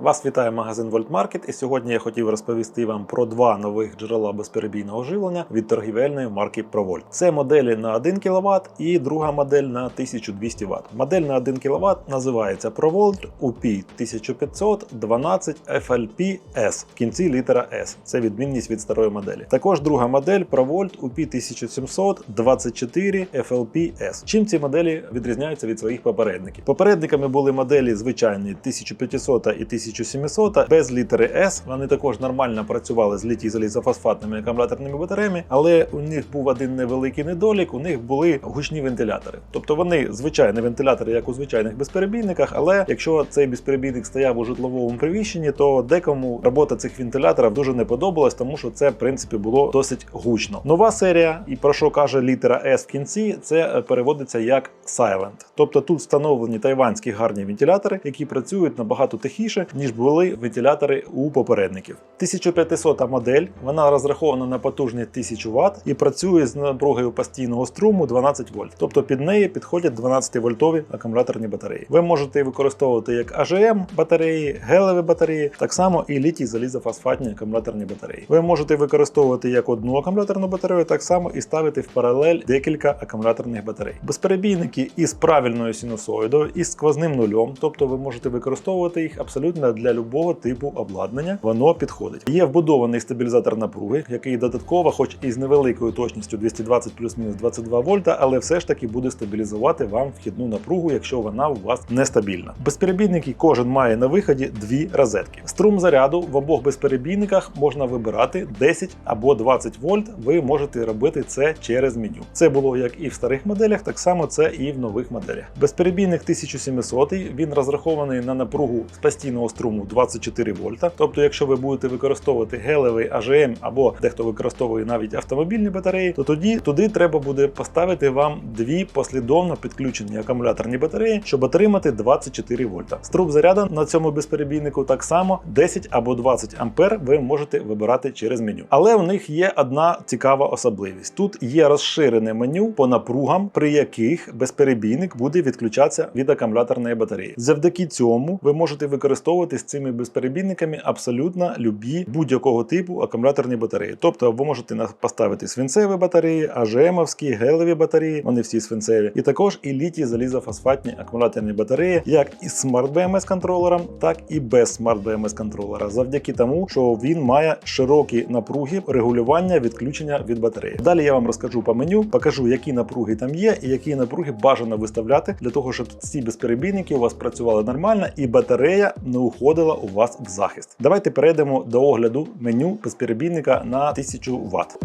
Вас вітає магазин Вольтмаркет, і сьогодні я хотів розповісти вам про два нових джерела безперебійного живлення від торгівельної марки ProVolt. Це моделі на 1 кВт і друга модель на 1200 Вт. Модель на 1 кВт називається ProVolt UP 1500 12 FLP S в кінці літера S. Це відмінність від старої моделі. Також друга модель ProVolt UP 1700 24 FLP S. Чим ці моделі відрізняються від своїх попередників? Попередниками були моделі звичайні 1500 і 1700 без літери S. Вони також нормально працювали з літій залізофосфатними акумуляторними батареями, але у них був один невеликий недолік. У них були гучні вентилятори. Тобто вони звичайні вентилятори, як у звичайних безперебійниках, але якщо цей безперебійник стояв у житловому приміщенні, то декому робота цих вентиляторів дуже не подобалась, тому що це в принципі було досить гучно. Нова серія, і про що каже літера S в кінці, це переводиться як Silent. Тобто тут встановлені тайванські гарні вентилятори, які працюють набагато тихіше, ніж були вентилятори у попередників. 1500 модель, вона розрахована на потужність 1000 Вт і працює з напругою постійного струму 12 вольт. Тобто під неї підходять 12 вольтові акумуляторні батареї. Ви можете використовувати як AGM батареї, гелеві батареї, так само і літій залізофосфатні акумуляторні батареї. Ви можете використовувати як одну акумуляторну батарею, так само і ставити в паралель декілька акумуляторних батарей. Безперебійники із правильною синусоїдою, із сквозним нульом, тобто ви можете використовувати їх абсолютно для любого типу обладнання. Воно підходить. Є вбудований стабілізатор напруги, який додатково, хоч і з невеликою точністю 220 плюс-мінус 22 вольта, але все ж таки буде стабілізувати вам вхідну напругу, якщо вона у вас нестабільна. Безперебійники кожен має на виході дві розетки. Струм заряду в обох безперебійниках можна вибирати 10 або 20 вольт. Ви можете робити це через меню. Це було як і в старих моделях, так само це і в нових моделях. Безперебійник 1700 він розрахований на напругу з постійного струму 24 вольта. Тобто, якщо ви будете використовувати гелевий AGM або дехто використовує навіть автомобільні батареї, то тоді туди треба буде поставити вам дві послідовно підключені акумуляторні батареї, щоб отримати 24 вольта. Струм заряду на цьому безперебійнику так само 10 або 20 ампер ви можете вибирати через меню. Але у них є одна цікава особливість: тут є розширене меню по напругам, при яких безперебійник буде відключатися від акумуляторної батареї. Завдяки цьому ви можете використовувати з цими безперебійниками абсолютно любі будь-якого типу акумуляторні батареї. Тобто ви можете поставити свинцеві батареї, АЖМовські, гелеві батареї, вони всі свинцеві, і також і літій залізофосфатні акумуляторні батареї, як із смарт BMS контролером, так і без смарт BMS контролера, завдяки тому, що він має широкі напруги регулювання відключення від батареї. Далі я вам розкажу по меню, покажу, які напруги там є, і які напруги бажано виставляти для того, щоб ці безперебійники у вас працювали нормально і батарея не уходила у вас в захист. Давайте перейдемо до огляду меню безперебійника на 1000 Вт.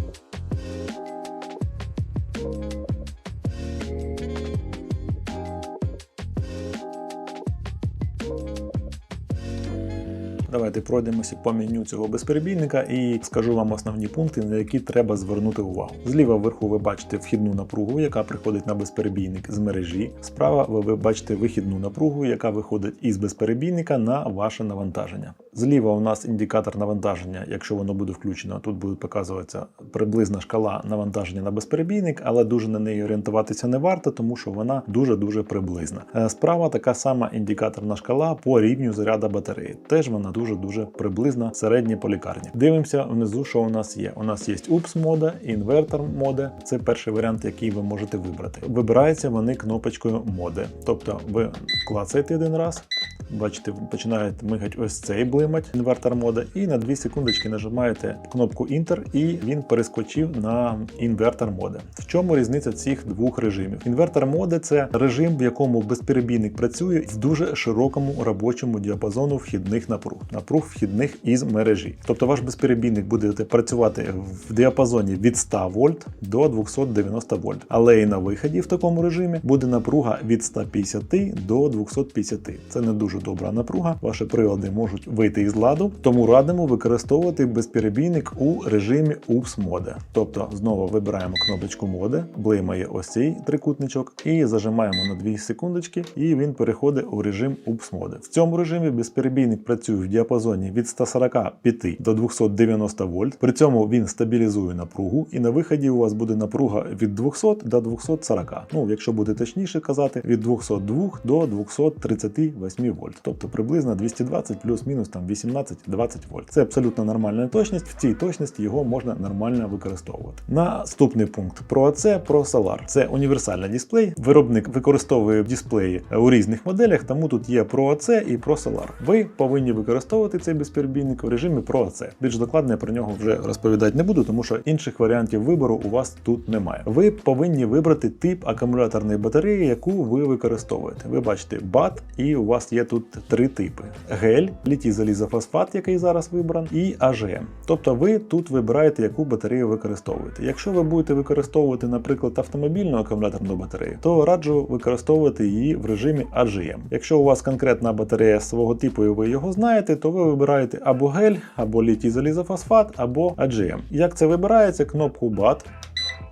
Давайте пройдемося по меню цього безперебійника і скажу вам основні пункти, на які треба звернути увагу. Зліва вверху ви бачите вхідну напругу, яка приходить на безперебійник з мережі. Справа ви, бачите вихідну напругу, яка виходить із безперебійника на ваше навантаження. Зліва у нас індикатор навантаження, якщо воно буде включено, тут буде показуватися приблизна шкала навантаження на безперебійник, але дуже на неї орієнтуватися не варто, тому що вона дуже-дуже приблизна. Е, Справа така сама індикаторна шкала по рівню заряду батареї. Теж вона дуже-дуже приблизна середній по лікарні. Дивимося внизу, що у нас є. У нас є UPS мода, інвертор мода. Це перший варіант, який ви можете вибрати. Вибираються вони кнопочкою моди. Тобто ви клацаєте один раз. Бачите, починає мигати ось цей блимать інвертор мода, і на 2 секундочки нажимаєте кнопку Enter, і він перескочив на інвертор мода. В чому різниця цих двох режимів? Інвертор мода це режим, в якому безперебійник працює в дуже широкому робочому діапазону вхідних напруг, напруг вхідних із мережі. Тобто ваш безперебійник буде працювати в діапазоні від 100 вольт до 290 вольт. Але і на виході в такому режимі буде напруга від 150 до 250. Це не дуже добра напруга. Ваші прилади можуть вийти із ладу, тому радимо використовувати безперебійник у режимі UPS моде. Тобто знову вибираємо кнопочку моде, блимає ось цей трикутничок і зажимаємо на 2 секундочки, і він переходить у режим UPS моде. В цьому режимі безперебійник працює в діапазоні від 145 до 290 вольт. При цьому він стабілізує напругу, і на виході у вас буде напруга від 200 до 240. Ну, якщо буде точніше казати, від 202 до 238 вольт. тобто приблизно 220 плюс-мінус там 18-20 вольт. Це абсолютно нормальна точність. В цій точності його можна нормально використовувати. Наступний пункт про це про Solar. Це універсальний дисплей. Виробник використовує дисплеї у різних моделях, тому тут є Pro AC і Pro Solar. Ви повинні використовувати цей безперебійник в режимі Pro AC. Більш докладно я про нього вже розповідати не буду, тому що інших варіантів вибору у вас тут немає. Ви повинні вибрати тип акумуляторної батареї, яку ви використовуєте. Ви бачите BAT, і у вас є тут три типи: гель, літій залізофосфат, який зараз вибран, і AGM. Тобто ви тут вибираєте, яку батарею використовуєте. Якщо ви будете використовувати, наприклад, автомобільну акумуляторну батарею, то раджу використовувати її в режимі AGM. Якщо у вас конкретна батарея свого типу і ви його знаєте, то ви вибираєте або гель, або літій залізофосфат, або AGM. Як це вибирається? Кнопку BAT.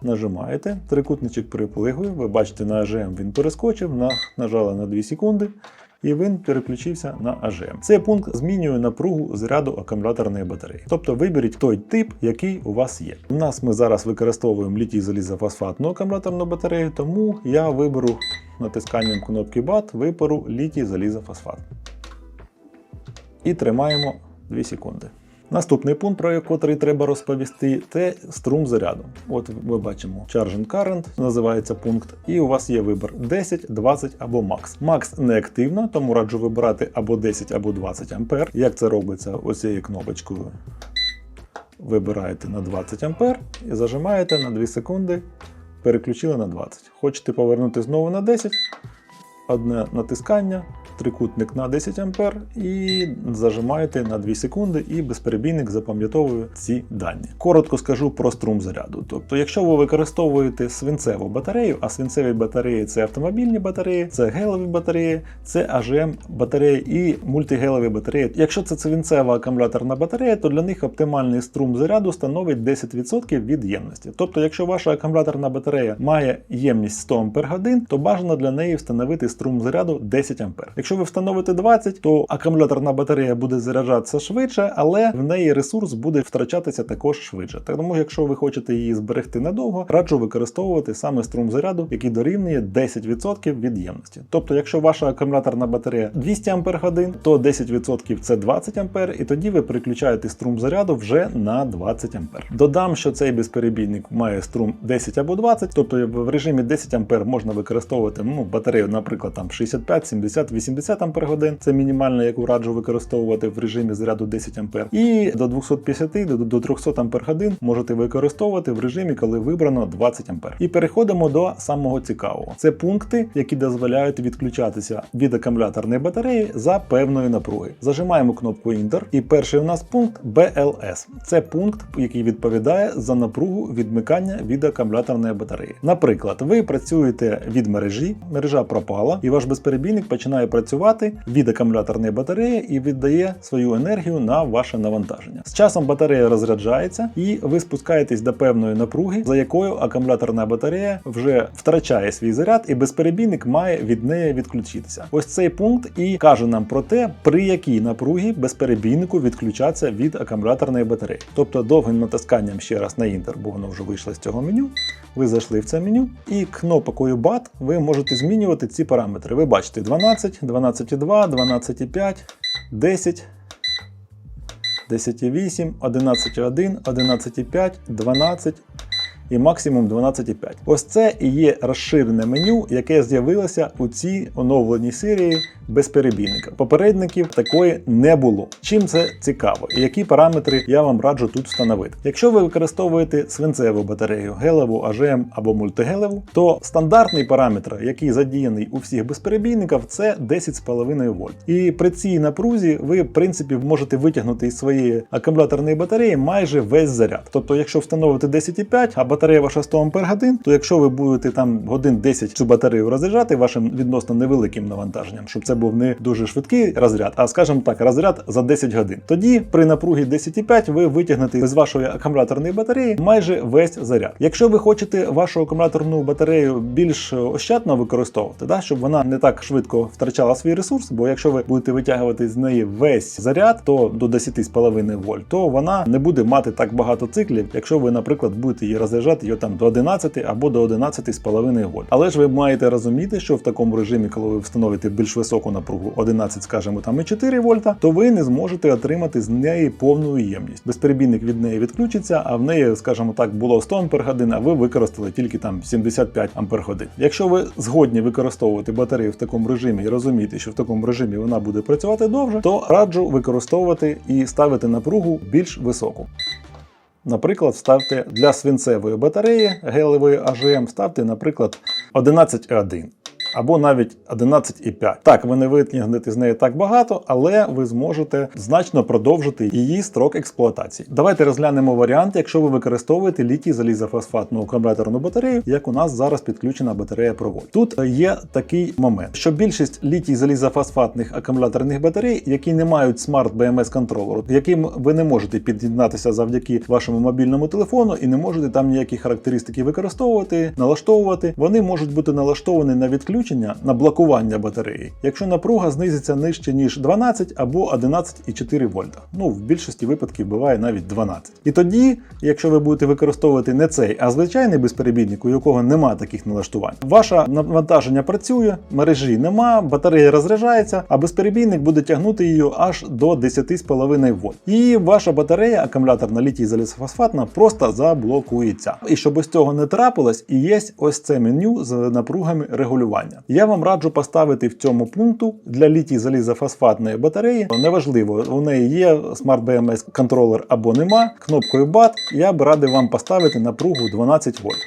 Нажимаєте, трикутничок переплигує, ви бачите на AGM він перескочив, на, нажали на 2 секунди, і він переключився на AGM. Цей пункт змінює напругу заряду акумуляторної батареї. Тобто виберіть той тип, який у вас є. У нас ми зараз використовуємо літій залізофосфатну акумуляторну батарею, тому я виберу натисканням кнопки BAT, виберу літій залізофосфат. І тримаємо 2 секунди. Наступний пункт, про який треба розповісти, це струм заряду. От ми бачимо Charging Current, називається пункт, і у вас є вибір 10, 20 або Max. Max не активно, тому раджу вибирати або 10, або 20 ампер. Як це робиться оцією кнопочкою? Вибираєте на 20 ампер і зажимаєте на 2 секунди, переключили на 20. Хочете повернути знову на 10, одне натискання, трикутник на 10 ампер і зажимаєте на 2 секунди, і безперебійник запам'ятовує ці дані. Коротко скажу про струм заряду. Тобто, якщо ви використовуєте свинцеву батарею, а свинцеві батареї це автомобільні батареї, це гелеві батареї, це AGM батареї і мультигелеві батареї. Якщо це свинцева акумуляторна батарея, то для них оптимальний струм заряду становить 10% від ємності. Тобто, якщо ваша акумуляторна батарея має ємність 100 Ах, то бажано для неї встановити струм заряду 10 А. Якщо ви встановите 20, то акумуляторна батарея буде заряджатися швидше, але в неї ресурс буде втрачатися також швидше. Тому, якщо ви хочете її зберегти надовго, раджу використовувати саме струм заряду, який дорівнює 10% від ємності. Тобто, якщо ваша акумуляторна батарея 200 Ах, то 10% це 20 А, і тоді ви переключаєте струм заряду вже на 20 А. Додам, що цей безперебійник має струм 10 або 20, тобто в режимі 10 А можна використовувати ну, батарею, наприклад, там 65, 70, 80 Ампер годин. Це мінімальна, яку раджу використовувати в режимі заряду 10 А. І до 250 до, до 300 Ампер годин можете використовувати в режимі, коли вибрано 20 А. І переходимо до самого цікавого. Це пункти, які дозволяють відключатися від акумуляторної батареї за певної напруги. Зажимаємо кнопку Enter, і перший у нас пункт BLS. Це пункт, який відповідає за напругу відмикання від акумуляторної батареї. Наприклад, ви працюєте від мережі, мережа пропала, і ваш безперебійник починає працювати від акумуляторної батареї і віддає свою енергію на ваше навантаження. З часом батарея розряджається, і ви спускаєтесь до певної напруги, за якою акумуляторна батарея вже втрачає свій заряд, і безперебійник має від неї відключитися. Ось цей пункт і каже нам про те, при якій напругі безперебійнику відключатися від акумуляторної батареї. Тобто довгим натисканням ще раз на Інтер, бо воно вже вийшло з цього меню. Ви зайшли в це меню, і кнопкою BAT ви можете змінювати ці параметри. Ви бачите 12, 12,2, 12,5, 10. 10,8, 11,1, 11,5, 12 і максимум 12,5. Ось це і є розширене меню, яке з'явилося у цій оновленій серії безперебійника. Попередників такої не було. Чим це цікаво і які параметри я вам раджу тут встановити. Якщо ви використовуєте свинцеву батарею, гелеву, AGM або мультигелеву, то стандартний параметр, який задіяний у всіх безперебійників, це 10,5 вольт. І при цій напрузі ви, в принципі, можете витягнути із своєї акумуляторної батареї майже весь заряд. Тобто, якщо встановити 10,5, а батарея ваша 100 Ах, то якщо ви будете там годин 10 цю батарею розряджати вашим відносно невеликим навантаженням, щоб це був не дуже швидкий розряд, а скажімо так, розряд за 10 годин. Тоді при напругі 10,5 ви витягнете з вашої акумуляторної батареї майже весь заряд. Якщо ви хочете вашу акумуляторну батарею більш ощадно використовувати, да, щоб вона не так швидко втрачала свій ресурс, бо якщо ви будете витягувати з неї весь заряд, то до 10,5 вольт, то вона не буде мати так багато циклів, якщо ви, наприклад, будете її розряджати заряджати його там до 11 або до 11,5 вольт. Але ж ви маєте розуміти, що в такому режимі, коли ви встановите більш високу напругу 11, скажімо, там і 4 вольта, то ви не зможете отримати з неї повну ємність. Безперебійник від неї відключиться, а в неї, скажімо так, було 100 Ампер годин, а ви використали тільки там 75 Ампер годин. Якщо ви згодні використовувати батарею в такому режимі і розумієте, що в такому режимі вона буде працювати довше, то раджу використовувати і ставити напругу більш високу. Наприклад, ставте для свинцевої батареї гелевої AGM, ставте, наприклад, 11,1 або навіть 11,5. Так, ви не витягнете з неї так багато, але ви зможете значно продовжити її строк експлуатації. Давайте розглянемо варіант, якщо ви використовуєте літій залізофосфатну акумуляторну батарею, як у нас зараз підключена батарея Проволь. Тут є такий момент, що більшість літій залізофосфатних акумуляторних батарей, які не мають смарт BMS контролеру, яким ви не можете під'єднатися завдяки вашому мобільному телефону і не можете там ніякі характеристики використовувати, налаштовувати, вони можуть бути налаштовані на відключення на блокування батареї, якщо напруга знизиться нижче ніж 12 або 11,4 вольта. Ну в більшості випадків буває навіть 12. І тоді, якщо ви будете використовувати не цей, а звичайний безперебійник, у якого нема таких налаштувань, ваше навантаження працює, мережі нема, батарея розряджається, а безперебійник буде тягнути її аж до 10,5 вольт. І ваша батарея, акумуляторна літій залізофосфатна, просто заблокується. І щоб із цього не трапилось, і є ось це меню з напругами регулювання. Я вам раджу поставити в цьому пункту для літій залізофосфатної батареї. Неважливо, у неї є Smart BMS контролер або нема. Кнопкою BAT я б радив вам поставити напругу 12 вольт.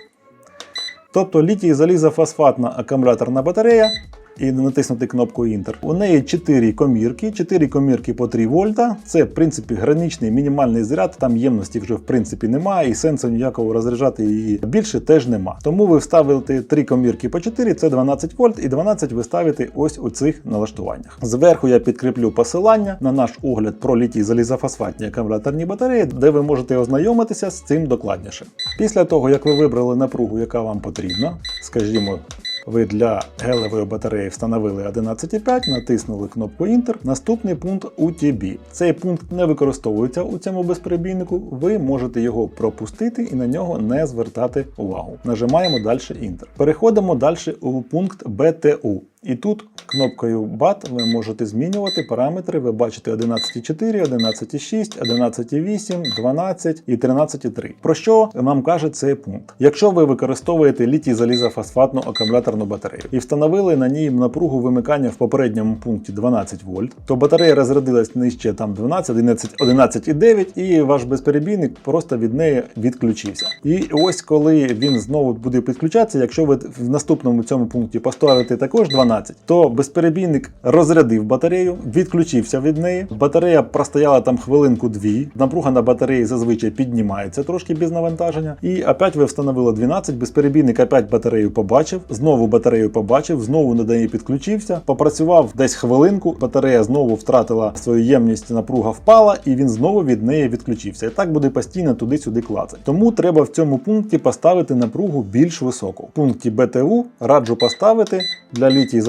Тобто літій залізофосфатна акумуляторна батарея. І натиснути кнопку Enter. У неї 4 комірки, 4 комірки по 3 вольта. Це, в принципі, граничний мінімальний заряд, там ємності вже в принципі немає, і сенсу ніякого розряджати її більше теж нема. Тому ви вставите 3 комірки по 4, це 12 вольт, і 12 ви ставите ось у цих налаштуваннях. Зверху я підкріплю посилання на наш огляд про літій залізофосфатні акумуляторні батареї, де ви можете ознайомитися з цим докладніше. Після того, як ви вибрали напругу, яка вам потрібна, скажімо, ви для гелевої батареї встановили 11,5, натиснули кнопку Enter. Наступний пункт UTB. Цей пункт не використовується у цьому безперебійнику. Ви можете його пропустити і на нього не звертати увагу. Нажимаємо далі Enter. Переходимо далі у пункт BTU. І тут кнопкою BAT ви можете змінювати параметри. Ви бачите 11,4, 11,6, 11,8, 12 і 13,3. Про що нам каже цей пункт? Якщо ви використовуєте літій залізофосфатну акумуляторну батарею і встановили на ній напругу вимикання в попередньому пункті 12 вольт, то батарея розрядилась нижче там 12, 11, 11,9 і ваш безперебійник просто від неї відключився. І ось коли він знову буде підключатися, якщо ви в наступному цьому пункті поставите також 12, то безперебійник розрядив батарею, відключився від неї. Батарея простояла там хвилинку-дві. Напруга на батареї зазвичай піднімається трошки без навантаження. І опять ви встановили 12, безперебійник опять батарею побачив, знову батарею побачив, знову на неї підключився, попрацював десь хвилинку, батарея знову втратила свою ємність, напруга впала, і він знову від неї відключився. І так буде постійно туди-сюди клацати. Тому треба в цьому пункті поставити напругу більш високу. В пункті БТУ раджу поставити для літій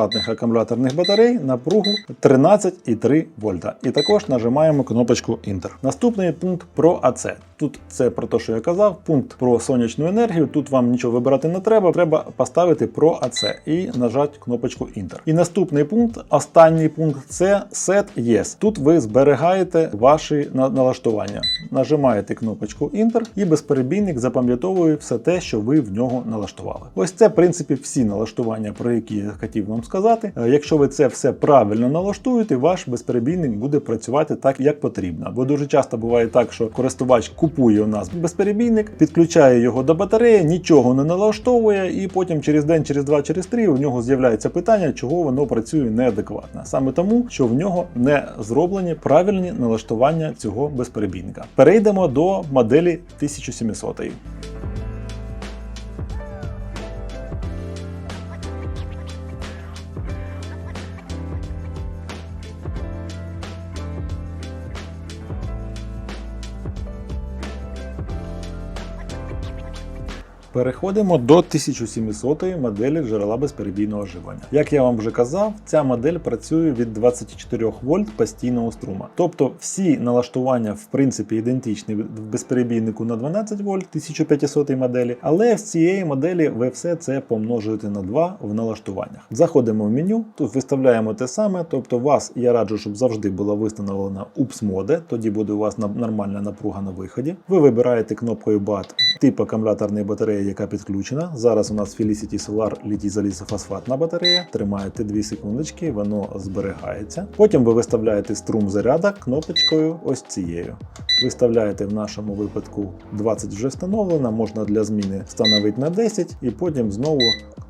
залізофосфатних акумуляторних батарей напругу 13,3 вольта. І також нажимаємо кнопочку Enter. Наступний пункт про АЦ. Тут це про те, що я казав, пункт про сонячну енергію. Тут вам нічого вибирати не треба. Треба поставити про АЦ і нажати кнопочку Enter. І наступний пункт, останній пункт це Set Yes. Тут ви зберігаєте ваші налаштування. Нажимаєте кнопочку Enter і безперебійник запам'ятовує все те, що ви в нього налаштували. Ось це, в принципі, всі налаштування, про які я хотів вам сказати. Е, Якщо ви це все правильно налаштуєте, ваш безперебійник буде працювати так, як потрібно. Бо дуже часто буває так, що користувач купує у нас безперебійник, підключає його до батареї, нічого не налаштовує, і потім через день, через два, через три у нього з'являється питання, чого воно працює неадекватно. Саме тому, що в нього не зроблені правильні налаштування цього безперебійника. Перейдемо до моделі 1700. Переходимо до 1700 моделі джерела безперебійного живлення. Як я вам вже казав, ця модель працює від 24 вольт постійного струма. Тобто всі налаштування в принципі ідентичні в безперебійнику на 12 вольт 1500 моделі, але з цієї моделі ви все це помножуєте на 2 в налаштуваннях. Заходимо в меню, тут виставляємо те саме, тобто вас я раджу, щоб завжди була встановлена UPS моде, тоді буде у вас нормальна напруга на виході. Ви вибираєте кнопкою BAT тип акумуляторної батареї, яка підключена. Зараз у нас Felicity Solar літій залізофосфатна батарея. Тримаєте 2 секундочки, воно зберігається. Потім ви виставляєте струм заряда кнопочкою ось цією. Виставляєте в нашому випадку 20 вже встановлено, можна для зміни встановити на 10 і потім знову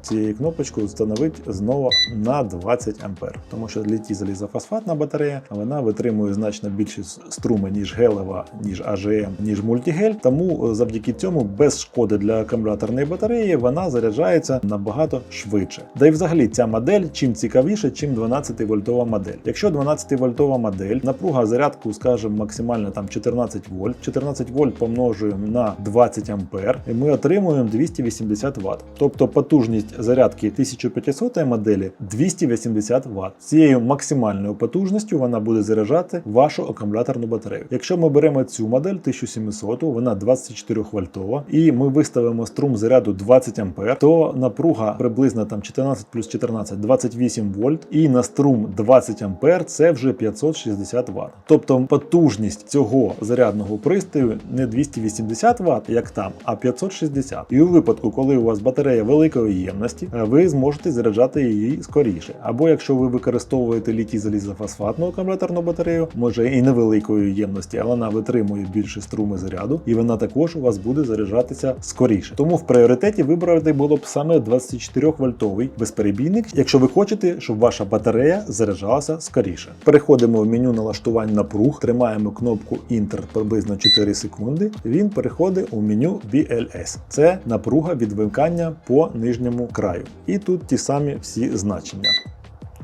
цією кнопочкою встановити знову на 20 ампер. Тому що літій залізофосфатна батарея вона витримує значно більші с- струми, ніж гелева, ніж AGM, ніж мультигель. Тому е, завдяки цьому без шкоди для акумуляторної батареї вона заряджається набагато швидше. Да й взагалі ця модель чим цікавіше, чим 12 вольтова модель. Якщо 12 вольтова модель, напруга зарядку, скажімо, максимально там 14 вольт, 14 вольт помножуємо на 20 ампер, і ми отримуємо 280 Вт. Тобто потужність зарядки 1500 моделі 280 Вт. Цією максимальною потужністю вона буде заряджати вашу акумуляторну батарею. Якщо ми беремо цю модель 1700, вона 24 вольтова, і ми виставимо струм заряду 20 ампер, то напруга приблизно там 14 плюс 14 28 вольт, і на струм 20 ампер це вже 560 Вт. Тобто потужність цього зарядного пристрою не 280 Вт, як там, а 560. І у випадку, коли у вас батарея великої ємності, е, ви зможете заряджати її скоріше. Або якщо ви використовуєте літій залізофосфатну акумуляторну батарею, може і невеликої ємності, але вона витримує більше струми заряду, і вона також у вас буде заряджатися скоріше. Тому в пріоритеті вибрати було б саме 24 вольтовий безперебійник, якщо ви хочете, щоб ваша батарея заряджалася скоріше. Переходимо в меню налаштувань напруг, тримаємо кнопку Enter приблизно 4 секунди. Він переходить у меню BLS. Це напруга від вимикання по нижньому краю. І тут ті самі всі значення.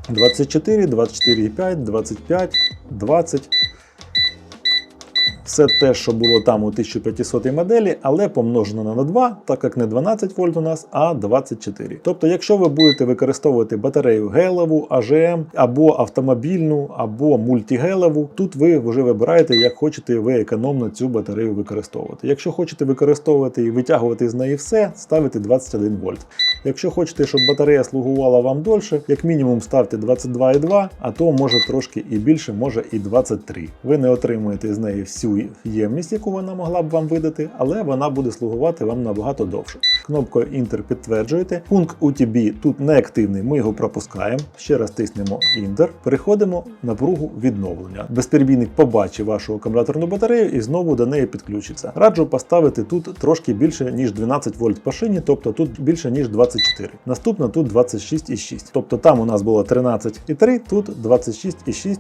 24, 24,5, 25, 20. Все те, що було там у 1500 моделі, але помножено на 2, так як не 12 вольт у нас, а 24. Тобто, якщо ви будете використовувати батарею гелеву, AGM, або автомобільну, або мультигелеву, тут ви вже вибираєте, як хочете ви економно цю батарею використовувати. Якщо хочете використовувати і витягувати з неї все, ставите 21 вольт. Якщо хочете, щоб батарея слугувала вам дольше, як мінімум ставте 22,2, а то може трошки і більше, може і 23. Ви не отримуєте з неї всю ємність, яку вона могла б вам видати, але вона буде слугувати вам набагато довше. Кнопкою Enter підтверджуєте. Пункт UTB тут не активний, ми його пропускаємо. Ще раз тиснемо Enter. Переходимо на напругу відновлення. Безперебійник побачить вашу акумуляторну батарею і знову до неї підключиться. Раджу поставити тут трошки більше, ніж 12 вольт по шині, тобто тут більше, ніж 24. Наступно тут 26,6. Тобто там у нас було 13,3, тут 26,6.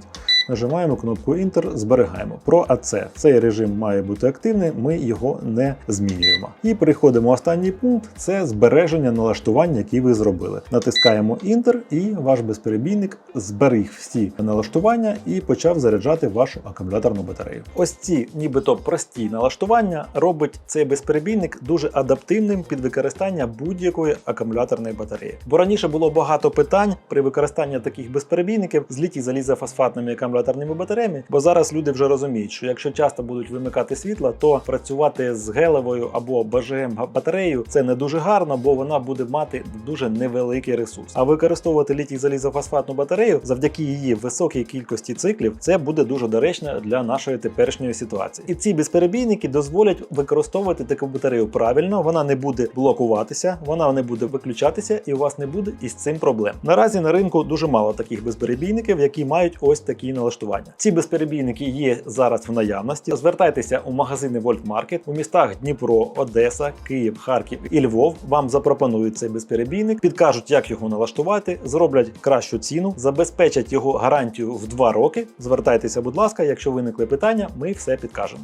Нажимаємо кнопку Enter, зберігаємо. Про АЦ. Цей режим має бути активний, ми його не змінюємо. І переходимо в останній пункт це збереження налаштувань, які ви зробили. Натискаємо Enter, і ваш безперебійник зберіг всі налаштування і почав заряджати вашу акумуляторну батарею. Ось ці, нібито прості налаштування, робить цей безперебійник дуже адаптивним під використання будь-якої акумуляторної батареї. Бо раніше було багато питань при використанні таких безперебійників з літій залізофосфатними акумуляторними батареями, бо зараз люди вже розуміють, що якщо часто будуть вимикати світло, то працювати з гелевою або БЖМ батареєю це не дуже гарно, бо вона буде мати дуже невеликий ресурс. А використовувати літій залізофосфатну батарею завдяки її високій кількості циклів, це буде дуже доречно для нашої теперішньої ситуації. І ці безперебійники дозволять використовувати таку батарею правильно, вона не буде блокуватися, вона не буде виключатися, і у вас не буде із цим проблем. Наразі на ринку дуже мало таких безперебійників, які мають ось такі налаштування. Ці безперебійники є зараз в наявності. Звертайтеся у магазини Вольтмаркет у містах Дніпро, Одеса, Київ, Харків і Львов. Вам запропонують цей безперебійник, підкажуть, як його налаштувати, зроблять кращу ціну, забезпечать його гарантію в 2 роки. Звертайтеся, будь ласка, якщо виникли питання, ми все підкажемо.